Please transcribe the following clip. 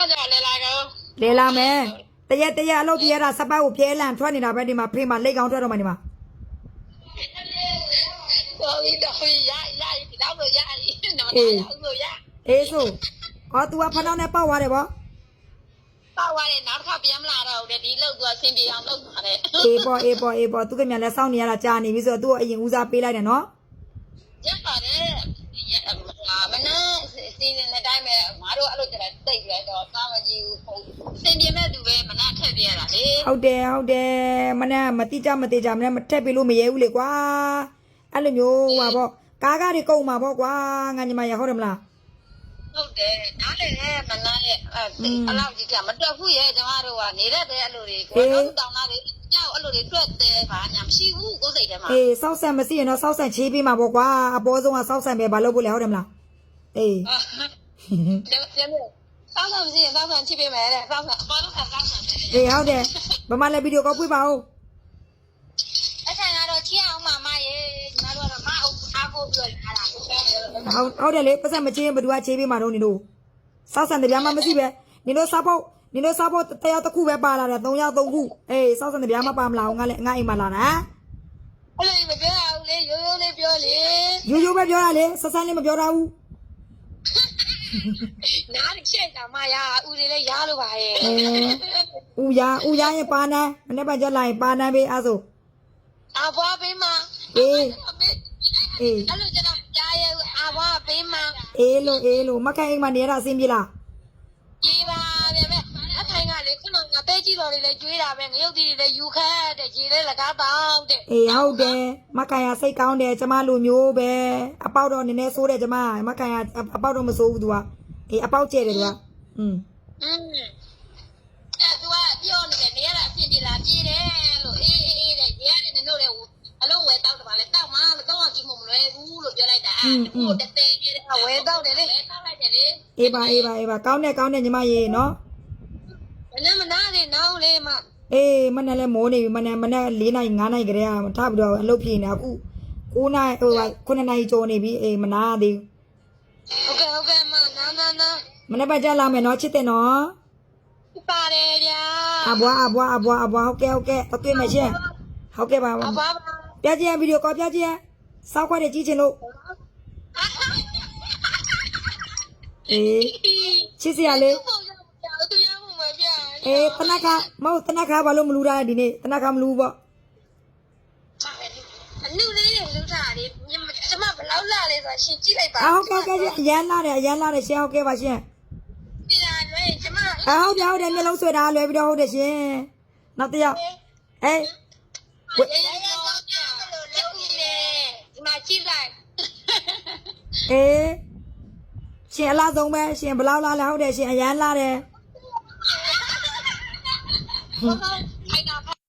ကြလဲလာကောလေလာမယ်တရက်တရက်အလုပ်ပြရတာစပတ်ကိုပြဲလန့်ထွက်နေတာပဲဒီမှာဖေးမှာလိတ်ကောင်းထွက်တော့မှဒီမှာဟိုဒီတော့ရရဒီတော့လို့ရနော်လို့ရအေးဆိုဟော तू ကဖနှောင်းနဲ့ပေါက်သွားတယ်ဗောပေါ့သွားတယ်နောက်တစ်ခါပြန်မလာတော့ဘူးဒီလောက်သူအဆင်ပြေအောင်လုပ်ပါတဲ့အေးပေါ့အေးပေါ့အေးပေါ့သူကမြန်လဲစောင့်နေရတာကြာနေပြီဆိုတော့သူ့ကိုအရင်ဦးစားပေးလိုက်တယ်နော်ရပါတယ်မန စီစဉ်တဲ့အတိုင်းပဲငါတို့အဲ့လိုကြတဲ့တိတ်ပြတော့ကာမကြီးဟုတ်အဆင်ပြေမဲ့သူပဲမနထည့်ပြရတာလေဟုတ်တယ်ဟုတ်တယ်မနဲ့မတိကြမတိကြမနဲ့မထက်ပေးလို့မရဲဘူးလေကွာအဲ့လိုမျိုးဟာဗောကားကားတွေကုန်မှာဗောကွာငါညီမရဟုတ်တယ်မလားဟုတ်တယ်နားလေမနရဲ့အဲ့လောက်ကြီးကမတွက်ဘူးရဲ့ကျမတို့ကနေတဲ့တဲ့အဲ့လိုတွေကိုတော့တောင်းတာလေကြောက်အဲ့လိုတွေတွက်တယ်ဘာညာမရှိဘူးကိုယ်စိတ်ထဲမှာအေးစောက်ဆန်မရှိရင်တော့စောက်ဆန်ချေးပေးမှာဗောကွာအပေါ်ဆုံးကစောက်ဆန်ပဲဘာလုပ်ဖို့လဲဟုတ်တယ်မလား အေးကျကျမစောင်းဆောင်စီစောင်းဆောင်ချိပေးမယ်တဲ့စောင်းဆောင်အပေါ်လုံးကစောင်းဆောင်တယ်အေးဟုတ်တယ်ဗမာလည်းဗီဒီယိုကောပွေးပါဦးအထင်ကတော့ချီအောင်မမရဲ့ကျမတို့ကတော့မအောင်အားကိုပြောလာတာဟုတ်ဟုတ်တယ်လေပတ်စံမချေးရင်ဘယ်သူကချေးပေးမှာတော့နင်တို့စောက်ဆန်တရားမှမရှိပဲနင်တို့စားဖို့နင်တို့စားဖို့တရားတစ်ခုပဲပါလာတယ်3ရောက်3ခုအေးစောက်ဆန်တရားမှပါမလာအောင်ငါလည်းငါအိမ်မှာလာတာအဲ့လိုမပြောရဘူးလေရိုးရိုးလေးပြောလေရိုးရိုးပဲပြောတာလေဆက်ဆန်းလေးမပြောတာဘူး နားချက်တာမရဦးလေးလည်းရလို့ပါရဲ့အဲဦးရဦးရရဲ့ပါနန်းမနေ့ကကြက်လာရင်ပါနန်းပေးအားဆိုအဘွားပေးမအေးအေးအဲ့လိုကျွန်တော်ကြားရဲ့အဘွားပေးမအေးလို့အေးလို့မခိုင်အိမ်မှာနေရတာအဆင်ပြေလား ကြီးပါဗျပဲအခိုင်ကလေခုန ကပဲကြည့်တော်လေးလည်းကျွေးတာပဲငရုတ်တီတွေလည်းယူခတ်တဲ့ရေလေးလကားပေါင်းတဲ့ အေးဟုတ်တယ်မခိုင်ရစိတ်ကောင်းတယ်ကျမလူမျိုးပဲအပေါက်တော့နည်းနည်းဆိုးတယ်ကျမမခိုင်ရအပေါက်တော့မဆိုးဘူးသူကအေးအပေါက်ကျဲတယ်သူကอืม อืมအဲ့သူကပြောနေတယ်နေရတာအပြင်ပြေလာပြေးတယ်လို့အေးအေးအေးတဲ့ရေရတယ်နေလို့လေအလုံးဝဲတောက်တယ်ပါလေတောက်မှမတော့ကြည့်မမလွယ်ဘူးလို့ပြောလိုက်တာအဲ့ဒါကိုတတဲပြေးတယ်ဝဲတောက်တယ်လေတောက်လိုက်တယ်လေ အေးပါအေးပါအေးပါကောင်းတယ်ကောင်းတယ်ညီမရေနော် မ နမနာနေနောင်းလေးမအေးမနေ့လည်းမိုးနေပြီမနေ့မနေ့၄နိုင်၅နိုင်ကြတဲ့ကထပ်ပြီးတော့အလုပ်ပြေနေအခု9နိုင်ဟို9နိုင်ကျော်နေပြီအေးမနာသေးဘူးဟုတ်ကဲ့ဟုတ်ကဲ့မနာနာနာမနေ့ကကြလာမယ်နော်ချစ်တယ်နော်ပါတယ်ဗျာအဘွားအဘွားအဘွားအဘွားဟုတ်ကဲ့ဟုတ်ကဲ့တော့တွေ့မယ်ရှင်ဟုတ်ကဲ့ပါအဘပါပြကြည့်ရဗီဒီယိုကောပြကြည့်ရစောက်ခွက်တွေကြည့်ချင်လို့အေးချစ်စရာလေးပုံရသူရမှုမပြ အေးတနခါမဟုတ်တနခါဘာလို့မလူတာလဲဒီနေ့တနခါမလူပေါ့အနုလေးတွေလူထားတယ်ကျမဘလောက်လာလဲဆိုရှင်ကြည့်လိုက်ပါအဟုတ်ကဲ့ဟုတ်ကဲ့အရန်လာတယ်အရန်လာတယ်ရှင်ဟုတ်ကဲ့ပါရှင်ဒီလာလွဲကျမအဟုတ်တယ်ဟုတ်တယ်မျက်လုံးဆွဲတာလွယ်ပြီးတော့ဟုတ်တယ်ရှင်နောက်တစ်ယောက်အေးရရရတော့ပြလို့လုပ်နေတယ်ဒီမှာကြည့်လိုက်အေးရှင်အလားဆုံးပဲရှင်ဘလောက်လာလဲဟုတ်တယ်ရှင်အရန်လာတယ် ဟုတ်